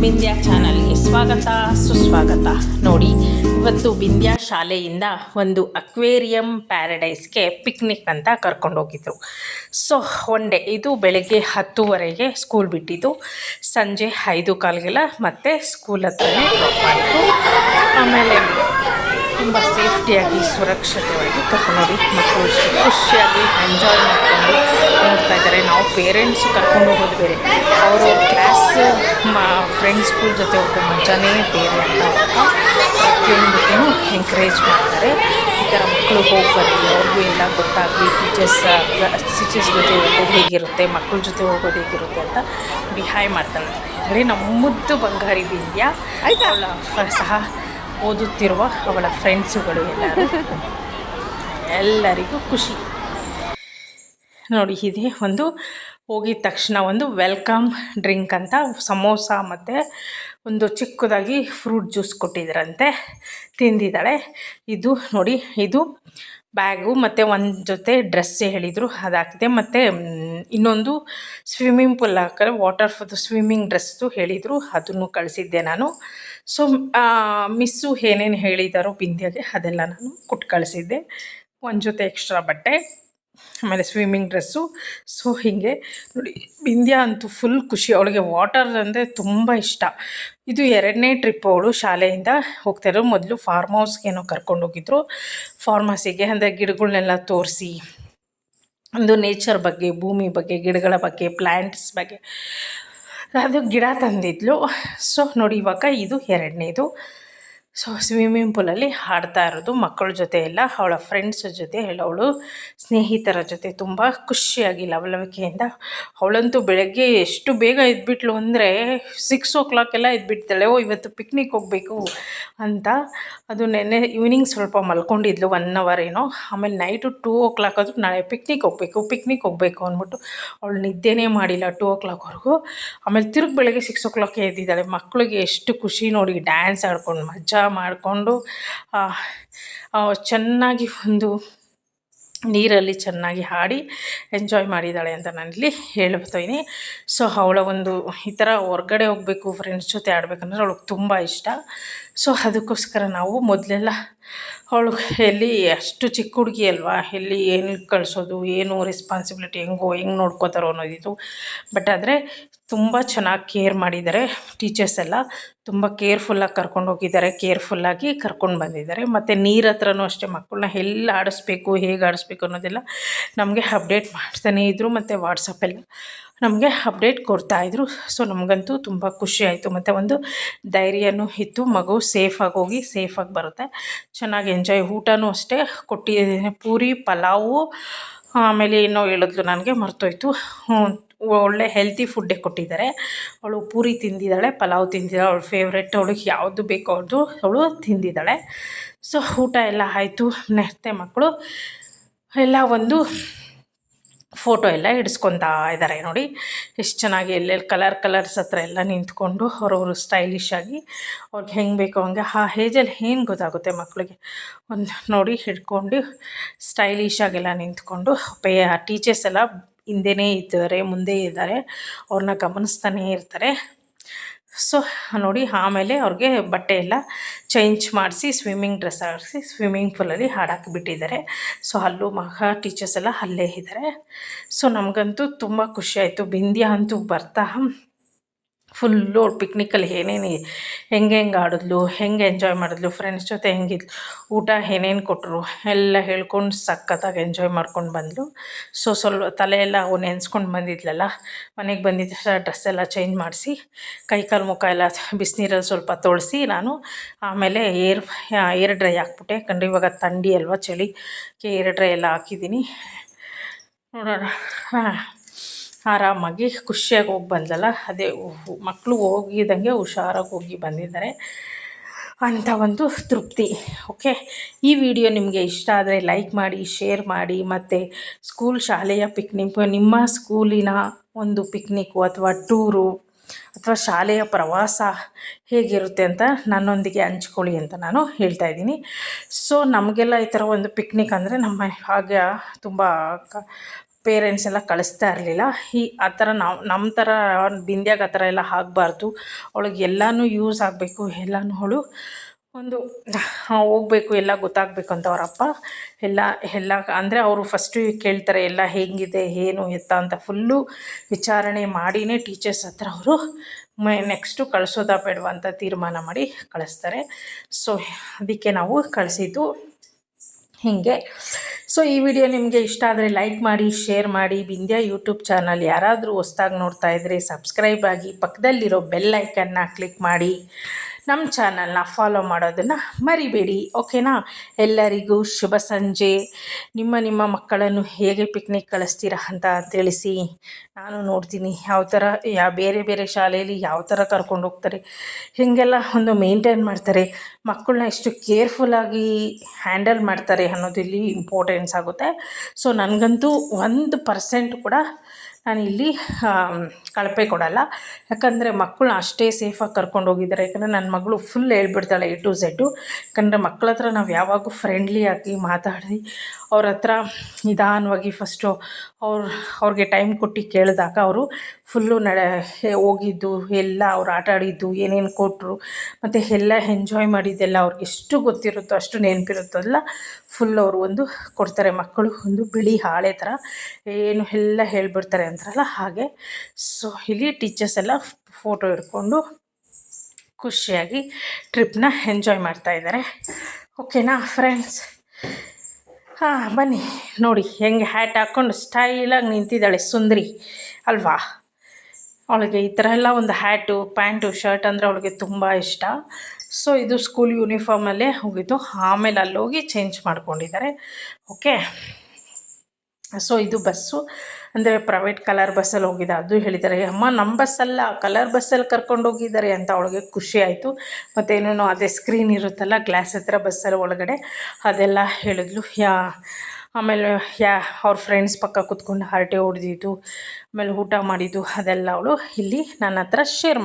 ಬಿಂದ್ಯಾ ಚಾನಲ್ಗೆ ಸ್ವಾಗತ, ಸುಸ್ವಾಗತ. ನೋಡಿ, ಇವತ್ತು ಬಿಂದ್ಯಾ ಶಾಲೆಯಿಂದ ಒಂದು ಅಕ್ವೇರಿಯಂ ಪ್ಯಾರಡೈಸ್ಗೆ ಪಿಕ್ನಿಕ್ ಅಂತ ಕರ್ಕೊಂಡೋಗಿದ್ರು. ಸೊ, ಒನ್ ಡೇ ಇದು ಬೆಳಗ್ಗೆ ಹತ್ತುವರೆಗೆ ಸ್ಕೂಲ್ ಬಿಟ್ಟಿದ್ದು. ಸಂಜೆ ಐದು ಕಾಲಿಗೆಲ್ಲ ಮತ್ತೆ ಸ್ಕೂಲ್ ಹತ್ರನೇ ಮಾಡಿತ್ತು ಆಮೇಲೆ ತುಂಬ ಸೇಫ್ಟಿಯಾಗಿ ಸುರಕ್ಷತೆಯಾಗಿ ಕರ್ಕೊಂಡೋಗಿ ಮಕ್ಕಳು ಖುಷಿಯಾಗಿ ಎಂಜಾಯ್ ಮಾಡಿಕೊಂಡು ನೋಡ್ತಾ ಇದ್ದಾರೆ. ನಾವು ಪೇರೆಂಟ್ಸ್ ಕರ್ಕೊಂಡು ಹೋಗೋದು ಬೇರೆ. ಅವರು ಕ್ಲಾಸ್ ಮಾ ಫ್ರೆಂಡ್ಸ್ ಸ್ಕೂಲ್ ಜೊತೆ ಹೋಗೋ ಮಜಾನೇ ಬೇರೆ ಅಂತ ಪ್ರತಿಯೊಂದಕ್ಕೂ ಎಂಕರೇಜ್ ಮಾಡ್ತಾರೆ. ಈ ಥರ ಮಕ್ಕಳು ಹೋಗಿ ಬರಲಿ ಅವ್ರಿಗೂ ಎಲ್ಲ ಗೊತ್ತಾಗಲಿ ಟೀಚರ್ಸ್ ಟೀಚರ್ಸ್ ಜೊತೆ ಹೋಗೋದು ಹೇಗಿರುತ್ತೆ ಮಕ್ಕಳ ಜೊತೆ ಹೋಗೋದು ಹೇಗಿರುತ್ತೆ ಅಂತ ಬಿಹಾಯ್ ಮಾಡ್ತಾರೆ. ಅಂದರೆ ನಮ್ಮದ್ದು ಬಂಗಾರಿ ಬಿಂದ್ಯಾ ಫ- ಸಹ ಓದುತ್ತಿರುವ ಅವಳ ಫ್ರೆಂಡ್ಸುಗಳು ಎಲ್ಲರೂ ಎಲ್ಲರಿಗೂ ಖುಷಿ. ನೋಡಿ ಇದೆ ಒಂದು ಹೋಗಿದ ತಕ್ಷಣ ಒಂದು ವೆಲ್ಕಮ್ ಡ್ರಿಂಕ್ ಅಂತ ಸಮೋಸ ಮತ್ತು ಒಂದು ಚಿಕ್ಕದಾಗಿ ಫ್ರೂಟ್ ಜ್ಯೂಸ್ ಕೊಟ್ಟಿದ್ದರಂತೆ ತಿಂದಿದ್ದಾಳೆ. ಇದು ನೋಡಿ, ಇದು ಬ್ಯಾಗು ಮತ್ತು ಒಂದು ಜೊತೆ ಡ್ರೆಸ್ ಹೇಳಿದರು ಅದಾಕಿದೆ ಮತ್ತು ಇನ್ನೊಂದು ಸ್ವಿಮ್ಮಿಂಗ್ ಪೂಲ್ ಹಾಕಲು ವಾಟರ್ ಸ್ವಿಮ್ಮಿಂಗ್ ಡ್ರೆಸ್ದು ಹೇಳಿದರು, ಅದನ್ನು ಕಳಿಸಿದ್ದೆ ನಾನು. ಸೊ ಮಿಸ್ಸು ಏನೇನು ಹೇಳಿದಾರೋ ಬಿಂದ್ಯಾಗೆ ಅದೆಲ್ಲ ನಾನು ಕೊಟ್ಟು ಕಳಿಸಿದ್ದೆ. ಒಂದು ಜೊತೆ ಎಕ್ಸ್ಟ್ರಾ ಬಟ್ಟೆ. ಆಮೇಲೆ ಸ್ವಿಮ್ಮಿಂಗ್ ಡ್ರೆಸ್ಸು ಸೊ ಹೀಗೆ ನೋಡಿ ಬಿಂದ್ಯಾ ಅಂತೂ ಫುಲ್ ಖುಷಿ. ಅವಳಿಗೆ ವಾಟರ್ ಅಂದರೆ ತುಂಬ ಇಷ್ಟ. ಇದು ಎರಡನೇ ಟ್ರಿಪ್ ಅವಳು ಶಾಲೆಯಿಂದ ಹೋಗ್ತಾಯಿದ್ರು ಮೊದಲು ಫಾರ್ಮ್ ಹೌಸ್ಗೇನೋ ಕರ್ಕೊಂಡೋಗಿದ್ರು ಫಾರ್ಮಸಿಗೆ ಅಂದರೆ ಗಿಡಗಳನ್ನೆಲ್ಲ ತೋರಿಸಿ, ಒಂದು ನೇಚರ್ ಬಗ್ಗೆ, ಭೂಮಿ ಬಗ್ಗೆ, ಗಿಡಗಳ ಬಗ್ಗೆ ಪ್ಲ್ಯಾಂಟ್ಸ್ ಬಗ್ಗೆ. ಅದು ಗಿಡ ತಂದಿದ್ಲು. ಸೊ ನೋಡಿ, ಇವಾಗ ಇದು ಎರಡನೇದು. ಸೊ ಸ್ವಿಮ್ಮಿಂಗ್ ಪೂಲಲ್ಲಿ ಹಾಡ್ತಾ ಇರೋದು ಮಕ್ಕಳ ಜೊತೆ ಎಲ್ಲ, ಅವಳ ಫ್ರೆಂಡ್ಸ್ ಜೊತೆ ಅವಳು ಸ್ನೇಹಿತರ ಜೊತೆ ತುಂಬ ಖುಷಿಯಾಗಿ, ಲವಲವಿಕೆಯಿಂದ. ಅವಳಂತೂ ಬೆಳಗ್ಗೆ ಎಷ್ಟು ಬೇಗ ಎದ್ಬಿಟ್ಲು ಅಂದರೆ ಸಿಕ್ಸ್ ಓ ಕ್ಲಾಕೆಲ್ಲ ಎದ್ಬಿಡ್ತಾಳೆ, ಓ, ಇವತ್ತು ಪಿಕ್ನಿಕ್ ಹೋಗಬೇಕು ಅಂತ. ಅದು ನೆನ್ನೆ ಈವ್ನಿಂಗ್ ಸ್ವಲ್ಪ ಮಲ್ಕೊಂಡಿದ್ಲು ಒನ್ ಅವರ್ ಏನೋ. ಆಮೇಲೆ ನೈಟು ಟೂ ಓ ಕ್ಲಾಕ್ ಆದರೂ ನಾಳೆ ಪಿಕ್ನಿಕ್ ಹೋಗಬೇಕು ಪಿಕ್ನಿಕ್ ಹೋಗಬೇಕು ಅಂದ್ಬಿಟ್ಟು ಅವಳು ನಿದ್ದೆನೇ ಮಾಡಿಲ್ಲ ಟೂ ಓ ಕ್ಲಾಕ್ವರೆಗೂ ಆಮೇಲೆ ತಿರುಗಿ ಬೆಳಗ್ಗೆ ಸಿಕ್ಸ್ ಓ ಕ್ಲಾಕ್ ಎದ್ದಿದ್ದಾಳೆ, ಮಕ್ಕಳಿಗೆ ಎಷ್ಟು ಖುಷಿ ನೋಡಿ ಡ್ಯಾನ್ಸ್ ಆಡ್ಕೊಂಡು, ಮಜಾ ಮಾಡಿಕೊಂಡು ಚೆನ್ನಾಗಿ ಒಂದು ನೀರಲ್ಲಿ ಚೆನ್ನಾಗಿ ಹಾಡಿ ಎಂಜಾಯ್ ಮಾಡಿದ್ದಾಳೆ ಅಂತ ನಾನಿಲ್ಲಿ ಹೇಳ್ತೀನಿ ಸೊ, ಅವಳ ಒಂದು ಈ ಥರ ಹೊರ್ಗಡೆ ಹೋಗಬೇಕು ಫ್ರೆಂಡ್ಸ್ ಜೊತೆ ಆಡಬೇಕಂದ್ರೆ ಅವಳಿಗೆ ತುಂಬ ಇಷ್ಟ. ಸೊ ಅದಕ್ಕೋಸ್ಕರ ನಾವು ಮೊದಲೆಲ್ಲ, ಅವಳು ಎಲ್ಲಿ ಅಷ್ಟು ಚಿಕ್ಕ ಹುಡುಗಿ ಅಲ್ವಾ, ಎಲ್ಲಿ ಏನು ಕಳಿಸೋದು, ಏನು ರೆಸ್ಪಾನ್ಸಿಬಿಲಿಟಿ ಹೆಂಗೋ, ಹೆಂಗೆ ನೋಡ್ಕೋತಾರೋ ಅನ್ನೋದಿತ್ತು ಬಟ್ ಆದರೆ ತುಂಬ ಚೆನ್ನಾಗಿ ಕೇರ್ ಮಾಡಿದ್ದಾರೆ ಟೀಚರ್ಸ್ ಎಲ್ಲ. ತುಂಬ ಕೇರ್ಫುಲ್ಲಾಗಿ ಕರ್ಕೊಂಡು ಹೋಗಿದ್ದಾರೆ ಕೇರ್ಫುಲ್ಲಾಗಿ ಕರ್ಕೊಂಡು ಬಂದಿದ್ದಾರೆ. ಮತ್ತು ನೀರ ಹತ್ರನೂ ಅಷ್ಟೇ ಮಕ್ಕಳನ್ನ ಎಲ್ಲಿ ಆಡಿಸ್ಬೇಕು, ಹೇಗೆ ಆಡಿಸ್ಬೇಕು ಅನ್ನೋದೆಲ್ಲ ನಮಗೆ ಅಪ್ಡೇಟ್ ಮಾಡ್ತಾನೇ ಇದ್ದರು ಮತ್ತು ವಾಟ್ಸಪ್ಪೆಲ್ಲ ನಮಗೆ ಅಪ್ಡೇಟ್ ಕೊಡ್ತಾಯಿದ್ರು ಸೊ ನಮಗಂತೂ ತುಂಬ ಖುಷಿ ಆಯಿತು. ಮತ್ತು ಒಂದು ಧೈರ್ಯನೂ ಇತ್ತು, ಮಗು ಸೇಫಾಗಿ ಹೋಗಿ ಸೇಫಾಗಿ ಬರುತ್ತೆ. ಚೆನ್ನಾಗಿ ಎಂಜಾಯ್ ಊಟನೂ ಅಷ್ಟೇ. ಕೊಟ್ಟಿದ್ದೀನಿ ಪೂರಿ, ಪಲಾವು, ಆಮೇಲೆ ಏನೋ ಹೇಳಿದ್ಲು ನನಗೆ, ಮರ್ತೋಯ್ತು. ಒಳ್ಳೆ ಹೆಲ್ತಿ ಫುಡ್ಡೇ ಕೊಟ್ಟಿದ್ದಾರೆ. ಅವಳು ಪೂರಿ ತಿಂದಿದ್ದಾಳೆ, ಪಲಾವ್ ತಿಂದಿದ್ದಾಳೆ, ಅವಳು ಫೇವ್ರೆಟ್ ಅವಳಿಗೆ ಯಾವುದು ಬೇಕೋ ಅವ್ರದ್ದು ಅವಳು ತಿಂದಿದ್ದಾಳೆ. ಸೊ ಊಟ ಎಲ್ಲ ಆಯಿತು ಮತ್ತೆ ಮಕ್ಕಳು. ಎಲ್ಲ ಒಂದು ಫೋಟೋ ಎಲ್ಲ ಹಿಡಿಸ್ಕೊತಾ ಇದ್ದಾರೆ ನೋಡಿ. ಎಷ್ಟು ಚೆನ್ನಾಗಿ ಎಲ್ಲೆಲ್ಲಿ ಕಲರ್ ಕಲರ್ಸ್ ಹತ್ರ ಎಲ್ಲ ನಿಂತ್ಕೊಂಡು ಅವ್ರವರು ಸ್ಟೈಲಿಶ್ ಆಗಿ ಅವ್ರಿಗೆ ಹೆಂಗೆ ಬೇಕೋ ಹಂಗೆ ಆ ಏಜಲ್ಲಿ ಏನು ಗೊತ್ತಾಗುತ್ತೆ ಮಕ್ಕಳಿಗೆ ಒಂದು ನೋಡಿ ಹಿಡ್ಕೊಂಡು ಸ್ಟೈಲಿಶ್ ಆಗೆಲ್ಲ ನಿಂತ್ಕೊಂಡು ಪೇ ಟೀಚರ್ಸ್ ಎಲ್ಲ ಹಿಂದೆನೇ ಇದ್ದಾರೆ, ಮುಂದೆ ಇದ್ದಾರೆ. ಅವ್ರನ್ನ ಗಮನಿಸ್ತಾನೇ ಇರ್ತಾರೆ. ಸೊ, ನೋಡಿ, ಆಮೇಲೆ ಅವ್ರಿಗೆ ಬಟ್ಟೆ ಎಲ್ಲ ಚೇಂಜ್ ಮಾಡಿಸಿ ಸ್ವಿಮ್ಮಿಂಗ್ ಡ್ರೆಸ್ ಆಡಿಸಿ ಸ್ವಿಮ್ಮಿಂಗ್ ಪೂಲಲ್ಲಿ ಹಾಡಾಕಿ ಬಿಟ್ಟಿದ್ದಾರೆ ಸೊ ಅಲ್ಲೂ ಮಗ ಟೀಚರ್ಸ್ ಎಲ್ಲ ಅಲ್ಲೇ ಇದ್ದಾರೆ. ಸೊ ನಮಗಂತೂ ತುಂಬ ಖುಷಿ ಆಯಿತು. ಬಿಂದ್ಯಾ ಅಂತೂ ಬರ್ತಾ ಫುಲ್ಲು ಪಿಕ್ನಿಕ್ಕಲ್ಲಿ ಏನೇನು ಹೆಂಗೆ ಹೆಂಗೆ ಆಡಿದ್ಲು, ಹೆಂಗೆ ಎಂಜಾಯ್ ಮಾಡಿದ್ಲು ಫ್ರೆಂಡ್ಸ್ ಜೊತೆ ಹೆಂಗಿದ್ಲು, ಊಟ ಏನೇನು ಕೊಟ್ಟರು ಎಲ್ಲ ಹೇಳ್ಕೊಂಡು ಸಖತ್ತಾಗಿ ಎಂಜಾಯ್ ಮಾಡ್ಕೊಂಡು ಬಂದ್ಲು. ಸೊ ಸ್ವಲ್ಪ ತಲೆ ಎಲ್ಲ ಅವು ನೆನೆಸ್ಕೊಂಡು ಬಂದಿದ್ಲಲ್ಲ, ಮನೆಗೆ ಬಂದಿದ್ದ ಡ್ರೆಸ್ ಎಲ್ಲ ಚೇಂಜ್ ಮಾಡಿಸಿ, ಕೈ ಕಾಲು ಮುಖ ಎಲ್ಲ ಬಿಸಿನೀರಲ್ಲಿ ಸ್ವಲ್ಪ ತೊಳಿಸಿ ನಾನು ಆಮೇಲೆ ಏರ್ ಏರ್ ಡ್ರೈ ಹಾಕ್ಬಿಟ್ಟೆ. ಯಾಕಂದರೆ ಇವಾಗ ಥಂಡಿ ಅಲ್ವಾ, ಚಳಿ ಏರ್ ಡ್ರೈ ಎಲ್ಲ ಹಾಕಿದ್ದೀನಿ. ನೋಡೋಣ. ಹಾಂ. ಆರಾಮಾಗಿ ಖುಷಿಯಾಗಿ ಹೋಗಿ ಬಂದಲ್ಲ, ಅದೇ ಮಕ್ಕಳು ಹೋಗಿದಂಗೆ ಹುಷಾರಾಗಿ ಹೋಗಿ ಬಂದಿದ್ದಾರೆ. ಅಂತ ಒಂದು ತೃಪ್ತಿ ಓಕೆ ಈ ವಿಡಿಯೋ ನಿಮಗೆ ಇಷ್ಟ ಆದರೆ ಲೈಕ್ ಮಾಡಿ ಶೇರ್ ಮಾಡಿ, ಮತ್ತು ಸ್ಕೂಲ್ ಶಾಲೆಯ ಪಿಕ್ನಿಕ್ ನಿಮ್ಮ ಸ್ಕೂಲಿನ ಒಂದು ಪಿಕ್ನಿಕ್ಕು ಅಥವಾ ಟೂರು ಅಥವಾ ಶಾಲೆಯ ಪ್ರವಾಸ ಹೇಗಿರುತ್ತೆ ಅಂತ ನನ್ನೊಂದಿಗೆ ಹಂಚ್ಕೊಳ್ಳಿ ಅಂತ ನಾನು ಹೇಳ್ತಾ ಇದ್ದೀನಿ. ಸೊ ನಮಗೆಲ್ಲ ಈ ಥರ ಒಂದು ಪಿಕ್ನಿಕ್ ಅಂದರೆ ನಮ್ಮ ಹಾಗೆ ತುಂಬ ಪೇರೆಂಟ್ಸ್ ಎಲ್ಲ ಕಳಿಸ್ತಾ ಇರಲಿಲ್ಲ. ಈ ಆ ಥರ ನಾವು, ನಮ್ಮ ಥರ ಬಿಂದ್ಯಾಗ ಆ ಥರ ಎಲ್ಲ ಆಗಬಾರ್ದು. ಅವಳಿಗೆ ಎಲ್ಲನೂ ಯೂಸ್ ಆಗಬೇಕು, ಎಲ್ಲನೂ ಅವಳು ಒಂದು ಹೋಗಬೇಕು, ಎಲ್ಲ ಗೊತ್ತಾಗಬೇಕು ಅಂತ ಅವರಪ್ಪ ಎಲ್ಲ ಎಲ್ಲ, ಅಂದರೆ ಅವರು ಫಸ್ಟು ಕೇಳ್ತಾರೆ, ಎಲ್ಲ ಹೇಗಿದೆ, ಏನು, ಎತ್ತ ಅಂತ ಫುಲ್ಲು ವಿಚಾರಣೆ ಮಾಡಿನೇ ಟೀಚರ್ಸ್ ಹತ್ರ ಅವರು ಮೈ ನೆಕ್ಸ್ಟು ಕಳಿಸೋದಾ ಬೇಡವಾ ಅಂತ ತೀರ್ಮಾನ ಮಾಡಿ ಕಳಿಸ್ತಾರೆ. ಸೊ ಅದಕ್ಕೆ ನಾವು ಕಳಿಸಿದ್ದು ಹೀಗೆ. ಸೊ ಈ ವಿಡಿಯೋ ನಿಮಗೆ ಇಷ್ಟ ಆದರೆ ಲೈಕ್ ಮಾಡಿ ಶೇರ್ ಮಾಡಿ, ಬಿಂದ್ಯಾ ಯೂಟ್ಯೂಬ್ ಚಾನಲ್ ಯಾರಾದರೂ ಹೊಸ್ದಾಗಿ ನೋಡ್ತಾ ಇದ್ದರೆ ಸಬ್ಸ್ಕ್ರೈಬ್ ಆಗಿ ಪಕ್ಕದಲ್ಲಿರೋ ಬೆಲ್ ಐಕನ್ನ ಕ್ಲಿಕ್ ಮಾಡಿ. ನಮ್ಮ ಚಾನಲ್ನ ಫಾಲೋ ಮಾಡೋದನ್ನು ಮರಿಬೇಡಿ ಓಕೆನಾ ಎಲ್ಲರಿಗೂ ಶುಭ ಸಂಜೆ. ನಿಮ್ಮ ನಿಮ್ಮ ಮಕ್ಕಳನ್ನು ಹೇಗೆ ಪಿಕ್ನಿಕ್ ಕಳಿಸ್ತೀರಾ ಅಂತ ತಿಳಿಸಿ. ನಾನು ನೋಡ್ತೀನಿ ಯಾವ ಥರ ಯಾವ ಬೇರೆ ಬೇರೆ ಶಾಲೆಯಲ್ಲಿ ಯಾವ ಥರ ಕರ್ಕೊಂಡು ಹೋಗ್ತಾರೆ. ಹೀಗೆಲ್ಲ ಒಂದು ಮೇಂಟೈನ್ ಮಾಡ್ತಾರೆ. ಮಕ್ಕಳನ್ನ ಎಷ್ಟು ಕೇರ್ಫುಲ್ಲಾಗಿ ಹ್ಯಾಂಡಲ್ ಮಾಡ್ತಾರೆ ಅನ್ನೋದು ಇಲ್ಲಿ ಇಂಪಾರ್ಟೆನ್ಸ್ ಆಗುತ್ತೆ. ಸೊ ನನಗಂತೂ ಒಂದು ಪರ್ಸೆಂಟ್ ಕೂಡ ನಾನು ಇಲ್ಲಿ ಕಳಪೆ ಕೊಡಲ್ಲ. ಯಾಕಂದರೆ ಮಕ್ಕಳನ್ನ ಅಷ್ಟೇ ಸೇಫಾಗಿ ಕರ್ಕೊಂಡು ಹೋಗಿದ್ದಾರೆ. ಯಾಕಂದರೆ ನನ್ನ ಮಗಳು ಫುಲ್ ಹೇಳ್ಬಿಡ್ತಾಳೆ ಎ ಟು ಝೆಡ್ಡು ಯಾಕಂದರೆ ಮಕ್ಕಳ ಹತ್ರ ನಾವು ಯಾವಾಗೂ ಫ್ರೆಂಡ್ಲಿಯಾಗಿ ಮಾತಾಡಿ, ಅವ್ರ ಹತ್ರ ನಿಧಾನವಾಗಿ ಫಸ್ಟು ಅವ್ರು, ಅವ್ರಿಗೆ ಟೈಮ್ ಕೊಟ್ಟು ಕೇಳಿದಾಗ ಅವರು ಫುಲ್ಲು ನಡೆ ಹೋಗಿದ್ದು, ಎಲ್ಲ ಅವ್ರು ಆಟ ಆಡಿದ್ದು, ಏನೇನು ಕೊಟ್ಟರು ಮತ್ತು ಎಲ್ಲ ಎಂಜಾಯ್ ಮಾಡಿದ್ದೆಲ್ಲ ಅವ್ರಿಗೆ ಎಷ್ಟು ಗೊತ್ತಿರುತ್ತೋ ಅಷ್ಟು ನೆನಪಿರುತ್ತೋ ಎಲ್ಲ ಫುಲ್ ಅವರು ಒಂದು ಕೊಡ್ತಾರೆ. ಮಕ್ಕಳು ಒಂದು ಬಿಳಿ ಹಾಳೆ ಥರ ಏನು ಎಲ್ಲ ಹೇಳ್ಬಿಡ್ತಾರೆ ಅಂತಾರಲ್ಲ ಹಾಗೆ. ಸೊ ಇಲ್ಲಿ ಟೀಚರ್ಸ್ ಎಲ್ಲ ಫೋಟೋ ಹಿಡ್ಕೊಂಡು ಖುಷಿಯಾಗಿ ಟ್ರಿಪ್ನ ಎಂಜಾಯ್ ಮಾಡ್ತಾಯಿದ್ದಾರೆ ಓಕೆನಾ ಫ್ರೆಂಡ್ಸ್ ಹಾಂ, ಬನ್ನಿ. ನೋಡಿ, ಹೆಂಗೆ ಹ್ಯಾಟ್ ಹಾಕ್ಕೊಂಡು ಸ್ಟೈಲಾಗಿ ನಿಂತಿದ್ದಾಳೆ ಸುಂದರಿ. ಅಲ್ವಾ? ಅವಳಿಗೆ ಈ ಥರ ಎಲ್ಲ ಒಂದು ಹ್ಯಾಟು ಪ್ಯಾಂಟು ಶರ್ಟ್ ಅಂದರೆ ಅವಳಿಗೆ ತುಂಬ ಇಷ್ಟ. ಸೊ ಇದು ಸ್ಕೂಲ್ ಯೂನಿಫಾರ್ಮಲ್ಲೇ ಹೋಗಿದ್ದು. ಆಮೇಲೆ ಅಲ್ಲೋಗಿ ಚೇಂಜ್ ಮಾಡ್ಕೊಂಡಿದ್ದಾರೆ. ಓಕೆ ಸೊ ಇದು ಬಸ್ಸು. ಅಂದರೆ ಪ್ರೈವೇಟ್ ಕಲರ್ ಬಸ್ಸಲ್ಲಿ ಹೋಗಿದ್ದ. ಅದು ಹೇಳಿದ್ದಾರೆ, ಅಮ್ಮ ನಮ್ಮ ಬಸ್ಸಲ್ಲ ಕಲರ್ ಬಸ್ಸಲ್ಲಿ ಕರ್ಕೊಂಡು ಹೋಗಿದ್ದಾರೆ ಅಂತ ಅವಳಿಗೆ ಖುಷಿ ಆಯಿತು. ಮತ್ತೇನೇನೋ ಅದೇ ಸ್ಕ್ರೀನ್ ಇರುತ್ತಲ್ಲ ಗ್ಲಾಸ್ ಹತ್ರ ಬಸ್ಸಲ್ಲಿ ಒಳಗಡೆ. ಅದೆಲ್ಲ ಹೇಳಿದ್ಲು. ಯಾ, ಆಮೇಲೆ ಯಾ, ಅವ್ರ ಫ್ರೆಂಡ್ಸ್ ಪಕ್ಕ ಕುತ್ಕೊಂಡು ಹರಟೆ ಹೊಡೆದಿದ್ದು, ಆಮೇಲೆ ಊಟ ಮಾಡಿದ್ದು ಅದೆಲ್ಲ ಅವಳು. ಇಲ್ಲಿ ನನ್ನ ಹತ್ರ ಶೇರ್